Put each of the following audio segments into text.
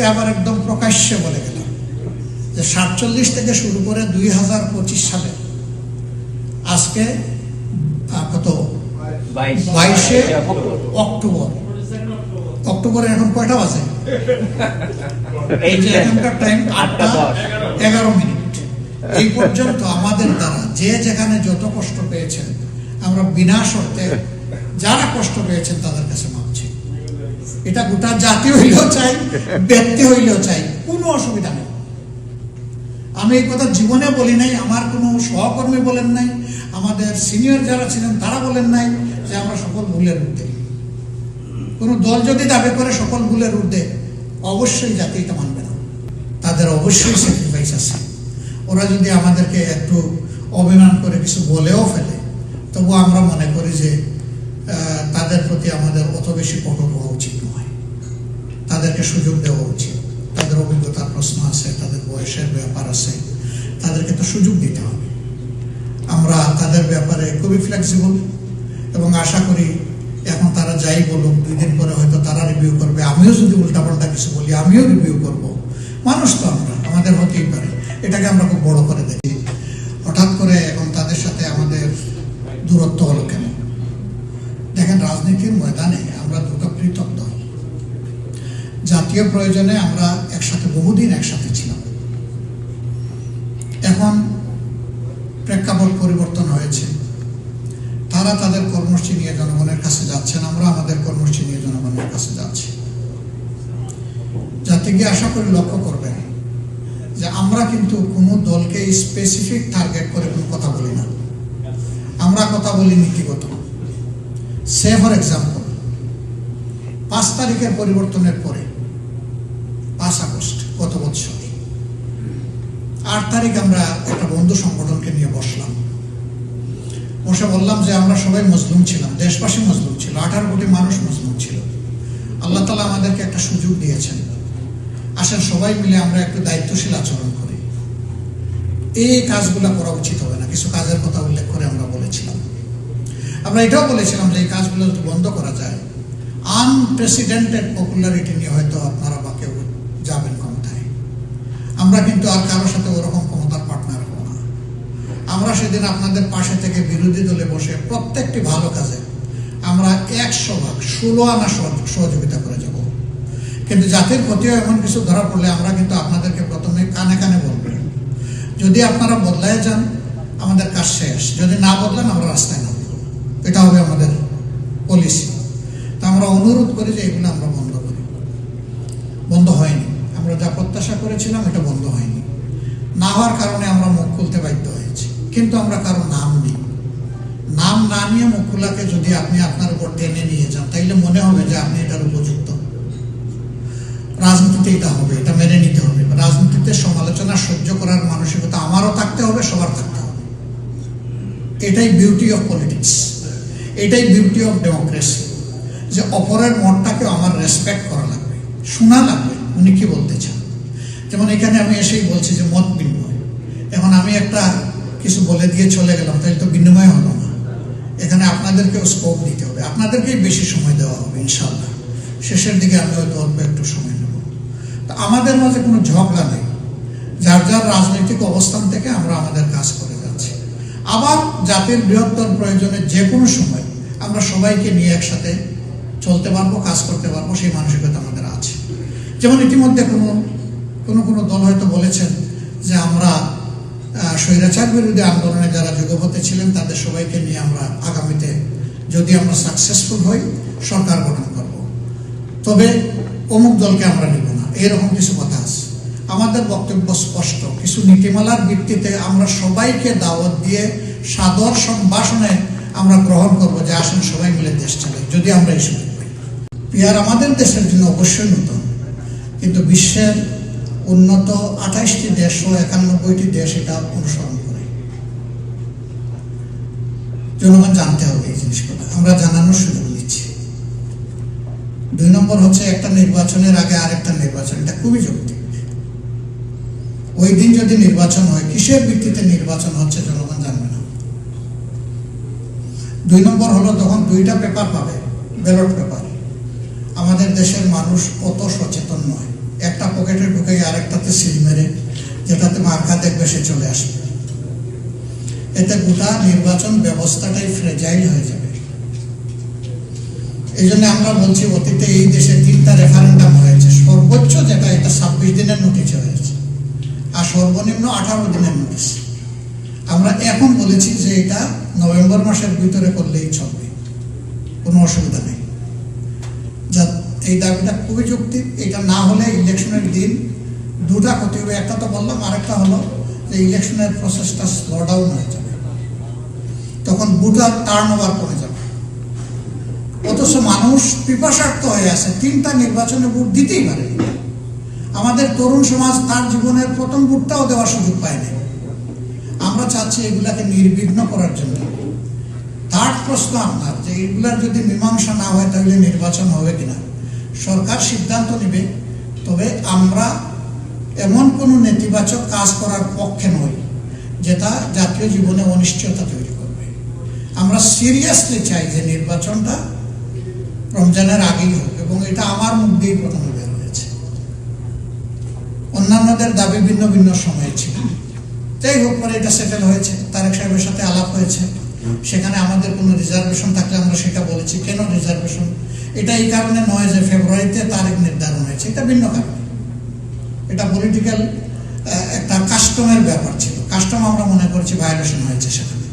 আজকে আবার একদম প্রকাশ্যে বলে গেলাম যে সাতচল্লিশ থেকে শুরু করে দুই হাজার পঁচিশ সালে আজকে কত? বাইশে। অক্টোবর। অক্টোবর। এখন কয়টা বাজে? এই যে এখানকার টাইম আটটা এগারো মিনিট। এই পর্যন্ত আমাদের দ্বারা যে যেখানে যত কষ্ট পেয়েছেন আমরা বিনা শর্তে যারা কষ্ট পেয়েছেন তাদের কাছে এটা গোটা জাতি হইলেও চাই, ব্যক্তি হইলেও চাই, কোনো অসুবিধা নেই। আমি এই কথা জীবনে বলি নাই, আমার কোনো সহকর্মী বলেন নাই, আমাদের সিনিয়র যারা ছিলেন তারা বলেন নাই যে আমরা সকল ভুলের ঊর্ধ্বে। কোনো দল যদি দাবি করে সকল ভুলের ঊর্ধ্বে, অবশ্যই জাতি এটা মানবে না। তাদের অবশ্যই স্যাক্রিফাইস আছে। ওরা যদি আমাদেরকে একটু অভিমান করে কিছু বলেও ফেলে তবু আমরা মনে করি যে তাদের প্রতি আমাদের অত বেশি কঠোর হওয়া উচিত। তাদেরকে সুযোগ দেওয়া উচিত। তাদের অভিজ্ঞতার প্রশ্ন আছে, তাদের বয়সের ব্যাপার আছে, তাদেরকে তো সুযোগ দিতে হবে। আমরা তাদের ব্যাপারে খুবই ফ্লেক্সিবল এবং আশা করি এখন তারা যাই বলুক, দুই দিন পরে হয়তো তারা রিভিউ করবে। আমিও যদি উল্টাপাল্টা কিছু বলি, আমিও রিভিউ করব। মানুষ তো আমরা, আমাদের হতেই পারে। এটাকে আমরা খুব বড় করে দেখি। হঠাৎ করে এখন তাদের সাথে আমাদের দূরত্ব হলো কেন? দেখেন, রাজনীতির ময়দানে জাতীয় প্রয়োজনে আমরা একসাথে বহুদিন একসাথে ছিলাম। এখন প্রেক্ষাপট পরিবর্তন হয়েছে। তারা তাদের কর্মসূচি নিয়ে জনগণের কাছে যাচ্ছেন আমরা আমাদের কর্মসূচি নিয়ে জনগণের কাছে যাচ্ছি। যাতে গিয়ে আশা করি লক্ষ্য করবেন যে আমরা কিন্তু কোনো দলকে স্পেসিফিক টার্গেট করে কোনো কথা বলি না। আমরা কথা বলি নীতিগত। সে ফর এক্সাম্পল পাঁচ তারিখের পরিবর্তনের পরে আট তারিখ আমরা একটা বন্ধু সংগঠনকে নিয়ে বসলাম। বসে বললাম যে আমরা সবাই মজলুম ছিলাম, দেশবাসী মজলুম ছিল, আঠারো কোটি মানুষ মজলুম ছিল। আল্লাহ তালা আমাদেরকে একটা সুযোগ দিয়েছেন। আসেন সবাই মিলে আমরা একটু দায়িত্বশীল আচরণ করি। এই কাজগুলো করা উচিত হবে না, কিছু কাজের কথা উল্লেখ করে আমরা বলেছিলাম। আমরা এটাও বলেছিলাম যে এই কাজগুলো যদি বন্ধ করা যায় আনপ্রেসিডেন্টেড পপুলারিটি নিয়ে হয়তো আপনারা বা কেউ যাবেন ক্ষমতায় আমরা কিন্তু আর কারোর সাথে ওরকম ক্ষমতার পার্টনার হব না। আমরা সেদিন আপনাদের পাশে থেকে বিরোধী দলে বসে প্রত্যেকটি ভালো কাজে আমরা একশো ভাগ, ষোলো আনা সহযোগিতা করে যাব। কিন্তু জাতির ক্ষতিও এমন কিছু ধরা পড়লে আমরা কিন্তু আপনাদেরকে প্রথমে কানে কানে বলব। যদি আপনারা বদলায় যান, আমাদের কাজ শেষ। যদি না বদলান, আমরা রাস্তায় নামব। এটা হবে আমাদের পলিসি তা আমরা অনুরোধ করি যে এগুলো আমরা বন্ধ করি। বন্ধ হয়নি। যা প্রত্যাশা করেছিলাম এটা বন্ধ হয়নি। না হওয়ার কারণে আমরা মুখ খুলতে বাধ্য হয়েছি। কিন্তু আমরা কারও নাম নিই। নাম না নিয়ে মুখ খোলাকে যদি আপনি আপনার উপর টেনে নিয়ে যান, তাইলে মনে হবে যে আপনি এটার উপযুক্ত। রাজনীতিতে এটা হবে, এটা মেনে নিতে হবে। রাজনীতিতে সমালোচনা সহ্য করার মানসিকতা আমারও থাকতে হবে, সবার থাকতে হবে। এটাই বিউটি অফ পলিটিক্স এটাই বিউটি অফ ডেমোক্রেসি যে অপরের মতটাকে আমার রেসপেক্ট করা লাগবে, শোনা লাগবে। উনি কি বলতে চান? যেমন এখানে আমি এসেই বলছি যে মত বিনিময়। এখন আমি একটা কিছু বলে দিয়ে চলে গেলাম, তাহলে তো বিনিময় হলো না। এখানে আপনাদেরকেও স্কোপ দিতে হবে। আপনাদেরকেই বেশি সময় দেওয়া হবে ইনশাল্লাহ শেষের দিকে আমি হয়তো অল্প একটু সময় নেব। তো আমাদের মাঝে কোনো ঝগড়া নেই। যার যার রাজনৈতিক অবস্থান থেকে আমরা আমাদের কাজ করে যাচ্ছি। আবার জাতির বৃহত্তর প্রয়োজনে যে কোনো সময় আমরা সবাইকে নিয়ে একসাথে চলতে পারব, কাজ করতে পারব, সেই মানসিকতা আমাদের যেমন ইতিমধ্যে কোনো কোনো কোনো দল হয়তো বলেছেন যে আমরা স্বৈরাচার বিরোধী আন্দোলনে যারা যুগপথে ছিলেন, তাদের সবাইকে নিয়ে আমরা আগামীতে যদি আমরা সাকসেসফুল হই, সরকার গঠন করব। তবে অমুক দলকে আমরা নিব না। এরকম কিছু কথা আছে। আমাদের বক্তব্য স্পষ্ট। কিছু নীতিমালার ভিত্তিতে আমরা সবাইকে দাওয়াত দিয়ে সাদর সম্ভাষণে আমরা গ্রহণ করব যে আসুন সবাই মিলে দেশ চালাই, যদি আমরা এই সুযোগ পাই। পিয়ার আমাদের দেশের জন্য অবশ্যই নতুন। কিন্তু বিশ্বের উন্নত আঠাইশটি দেশ ও একানব্বইটি দেশ এটা অনুসরণ করে। জনগণ জানতে হবে এই জিনিসগুলো। আমরা জানানোর সুযোগ নিচ্ছি। দুই নম্বর হচ্ছে একটা নির্বাচনের আগে আরেকটা নির্বাচন, এটা খুবই যৌক্তিক। ওই দিন যদি নির্বাচন হয়, কিসের ভিত্তিতে নির্বাচন হচ্ছে জনগণ জানবে না। দুই নম্বর হলো তখন দুইটা পেপার পাবে, ব্যালট পেপার। আমাদের দেশের মানুষ অত সচেতন নয়। একটা পকেটে ঢুকে আরেকটাতে সিল মেরে যেটাতে মার্কা দেখবে সে চলে আসবে। এতে গোটা নির্বাচন ব্যবস্থাটাই ফ্রেজাইল হয়ে যাবে। এই জন্য আমরা বলছি, অতীতে এই দেশে তিনটা রেফারেন্ডাম হয়েছে। সর্বোচ্চ যেটা, এটা ছাব্বিশ দিনের নোটিশ হয়েছে। আর সর্বনিম্ন আঠারো দিনের নোটিশ আমরা এখন বলেছি যে এটা নভেম্বর মাসের ভিতরে করলেই চলবে। কোনো অসুবিধা নেই। এই দাবিটা খুবই যৌক্তিক এটা না হলে ইলেকশনের দিন দুটা ক্ষতি হবে। একটা তো বললাম, আরেকটা হলো যে ইলেকশনের প্রসেসটা স্লো ডাউন হয়ে যাবে। তখন ভোটার টার্ন ওভার কমে যাবে। অথচ মানুষ পিপাসার্থ হয়ে আছে। তিনটা নির্বাচনে ভোট দিতেই পারে আমাদের তরুণ সমাজ তার জীবনের প্রথম ভোটটাও দেওয়ার সুযোগ পায়নি আমরা চাচ্ছি এগুলাকে নির্বিঘ্ন করার জন্য। থার্ড প্রশ্ন আপনার, যে এগুলার যদি মীমাংসা না হয় তাহলে নির্বাচন হবে কিনা? সরকার সিদ্ধান্ত নেবে, তবে আমরা এমন কোনো নেতিবাচক কাজ করার পক্ষে নই, যেটা জাতীয় জীবনে অনিশ্চয়তা তৈরি করবে। আমরা সিরিয়াসলি চাই যে নির্বাচনটা রমজানের আগেই হোক, এবং এটা আমার মুখ দিয়েই প্রথমে বের হয়েছে। অন্যান্যদের দাবি ভিন্ন ভিন্ন সময়ে ছিল। যাই হোক, পরে এটা সেটেল হয়েছে, তারেক সাহেবের সাথে আলাপ হয়েছে। সেখানে আমাদের কোনো রিজার্ভেশন থাকলে আমরা সেটা বলেছি। কেন রিজার্ভেশন এটা এই কারণে নয় যে ফেব্রুয়ারিতে তারিখ নির্ধারণ হয়েছে, এটা ভিন্ন কারণ। এটা পলিটিক্যাল একটা কাস্টমের ব্যাপার ছিল। কাস্টম আমরা মনে করছি ভায়োলেশন হয়েছে সেখানে।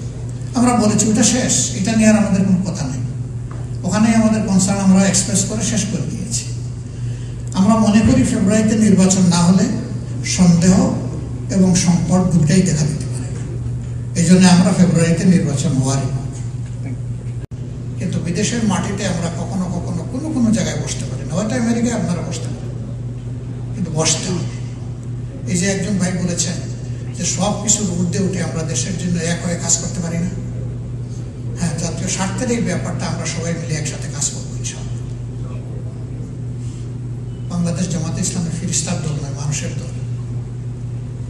আমরা বলেছি ওটা শেষ, এটা নিয়ে আর আমাদের কোনো কথা নেই। ওখানেই আমাদের কনসার্ন আমরা এক্সপ্রেস করে শেষ করে দিয়েছি। আমরা মনে করি ফেব্রুয়ারিতে নির্বাচন না হলে সন্দেহ এবং সংকট দুটাই দেখা দিতে পারে। এই জন্য আমরা ফেব্রুয়ারিতে নির্বাচন হওয়ারই কিন্তু বিদেশের মাটিতে আমরা কখনো কখনো কোনো কোনো জায়গায় বসতে পারি না। হয়তো আমেরিকায় আপনারা বসতে পারেন। কিন্তু বসতে হবে। এই যে একজন ভাই বলেছেন যে সব কিছুর ঊর্ধ্বে উঠে আমরা দেশের জন্য এক হয়ে কাজ করতে পারি না। হ্যাঁ জাতীয় স্বার্থের এই ব্যাপারটা আমরা সবাই মিলে একসাথে কাজ করব বাংলাদেশ জামাতে ইসলামের ফিরিস্তার দল নয়, মানুষের দল।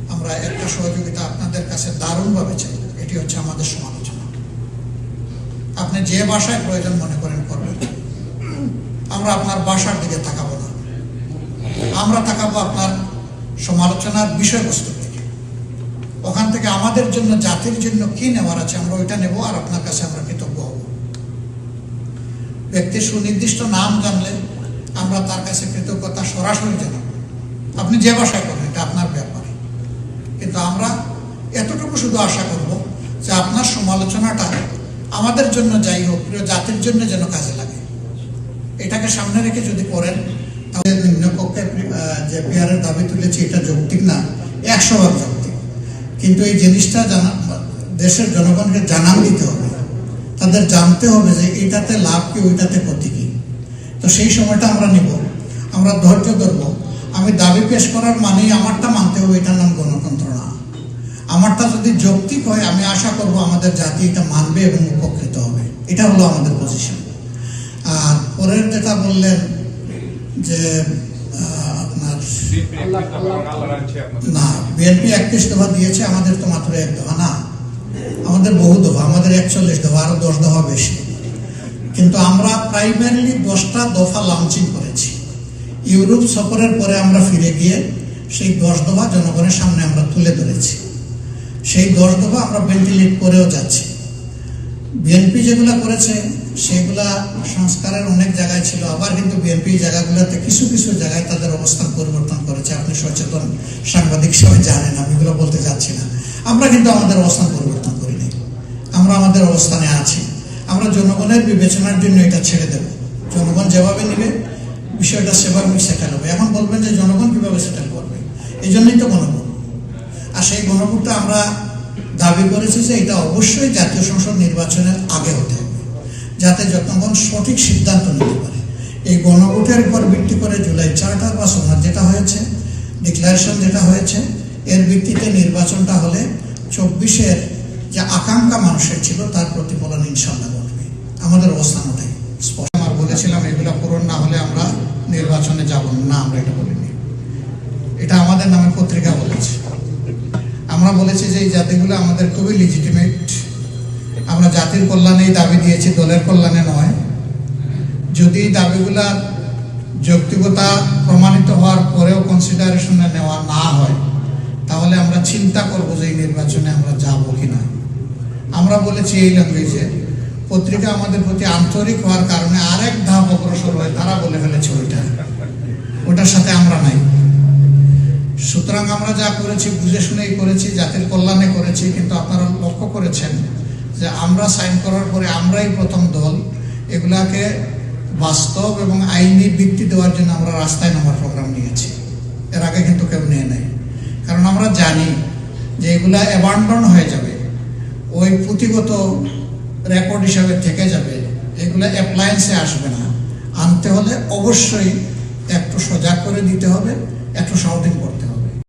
আমরা একটা সহযোগিতা আপনাদের কাছে দারুণভাবে চাই। এটি হচ্ছে আমাদের সমালোচনা। আপনি যে ভাষায় প্রয়োজন মনে করেন আমরা আপনার বাসার দিকে তাকাবো না। আমরা তাকাবো আপনার সমালোচনার বিষয়বস্তু ওখান থেকে আমাদের জন্য, জাতির জন্য কি নেওয়ার আছে আমরা ওইটা নেব আর আপনার কাছে আমরা কৃতজ্ঞ হব। ব্যক্তির সুনির্দিষ্ট নাম জানলে আমরা তার কাছে কৃতজ্ঞতা সরাসরি জানাব। আপনি যে বাসায় করেন এটা আপনার ব্যাপার। কিন্তু আমরা এতটুকু শুধু আশা করব যে আপনার সমালোচনাটা আমাদের জন্য যাই হোক, প্রিয় জাতির জন্য যেন কাজে এটাকে সামনে রেখে যদি করেন তাহলে নিম্নপক্ষে আহ, যে পেয়ারের দাবি তুলেছে এটা যৌক্তিক না একশো ভাগ যৌক্তিক। কিন্তু এই জিনিসটা জানা দেশের জনগণকে জানান দিতে হবে। তাদের জানতে হবে যে এটাতে লাভ কি ওইটাতে ক্ষতি কি। তো সেই সময়টা আমরা নিব। আমরা ধৈর্য ধরব। আমি দাবি পেশ করার মানেই আমারটা মানতে হবে এটার নাম গণতন্ত্র না। আমারটা যদি যৌক্তিক হয় আমি আশা করব আমাদের জাতি এটা মানবে এবং উপকৃত হবে। এটা হলো আমাদের পজিশন পরের যেটা বললেন যে আপনার না বিএনপি একত্রিশ দফা দিয়েছে, আমাদের তো মাত্র এক দফা, না। আমাদের বহু দফা, আমাদের একচল্লিশ দফা, আরও দশ দফা বেশি। কিন্তু আমরা প্রাইমারিলি দশটা দফা লঞ্চিং করেছি। ইউরোপ সফরের পরে আমরা ফিরে গিয়ে সেই দশ দফা জনগণের সামনে আমরা তুলে ধরেছি। সেই দশ দফা আমরা ভেন্টিলেট করেও যাচ্ছি। বিএনপি যেগুলো করেছে সেগুলা সংস্কারের অনেক জায়গায় ছিল। আবার কিন্তু বিএনপি জায়গাগুলোতে কিছু কিছু জায়গায় তাদের অবস্থান পরিবর্তন করেছে। আপনি সচেতন সাংবাদিক সবাই জানেন, আমি এগুলো বলতে চাচ্ছি না। আমরা কিন্তু আমাদের অবস্থান পরিবর্তন করিনি আমরা আমাদের অবস্থানে আছি। আমরা জনগণের বিবেচনার জন্য এটা ছেড়ে দেব। জনগণ যেভাবে নেবে, বিষয়টা সেভাবে সেটেল হবে। এখন বলবেন যে জনগণ কীভাবে সেটেল করবে? এই জন্যই তো গণভোট। আর সেই গণভোটটা আমরা দাবি করেছি যে এটা অবশ্যই জাতীয় সংসদ নির্বাচনের আগে হতে হবে। যাতে জনগণ সঠিক সিদ্ধান্ত নিতে পারে। এই গণভোটের উপর ভিত্তি করে জুলাই চার্টার বা সোনার যেটা হয়েছে ডিক্লারেশন যেটা হয়েছে, এর ভিত্তিতে নির্বাচনটা হলে চব্বিশের যে আকাঙ্ক্ষা মানুষের ছিল, তার প্রতিফলন ইনশাল্লাহ ঘটবে। আমাদের অবস্থান ওটাই। স্পষ্ট। আমার বলেছিলাম, এগুলো পূরণ না হলে আমরা নির্বাচনে যাব না আমরা এটা বলিনি। এটা আমাদের নামে পত্রিকা বলেছে। আমরা বলেছি যে এই জাতিগুলো আমাদের খুবই লিজিটিমেট আমরা জাতির কল্যাণেই দাবি দিয়েছি, দলের কল্যাণে নয়। যদি এই দাবিগুলা যৌক্তিকতা প্রমাণিত হওয়ার পরেও কনসিডারেশনে নেওয়া না হয়, তাহলে আমরা চিন্তা করব যে এই নির্বাচনে আমরা যাব কিনা। আমরা বলেছি এই ল্যাঙ্গুয়েজে পত্রিকা আমাদের প্রতি আন্তরিক হওয়ার কারণে আরেক ধাপ অগ্রসর হয়ে তারা বলে ফেলেছে ওইটা। ওটার সাথে আমরা নাই। সুতরাং আমরা যা করেছি, বুঝে শুনেই করেছি, জাতির কল্যাণে করেছি, কিন্তু আপনারা লক্ষ্য করেছেন যে আমরা সাইন করার পরে আমরাই প্রথম দল, এগুলাকে বাস্তব এবং আইনি ভিত্তি দেওয়ার জন্য আমরা রাস্তায় নামার প্রোগ্রাম নিয়েছি। এর আগে কিন্তু কেউ নিয়ে নেয় কারণ আমরা জানি যে এগুলা অ্যাবান্ডন হয়ে যাবে। ওই পুঁথিগত রেকর্ড হিসাবে থেকে যাবে। এগুলা অ্যাপ্লায়েন্সে আসবে না। আনতে হলে অবশ্যই একটু সজাগ করে দিতে হবে, একটু শাউটিং করতে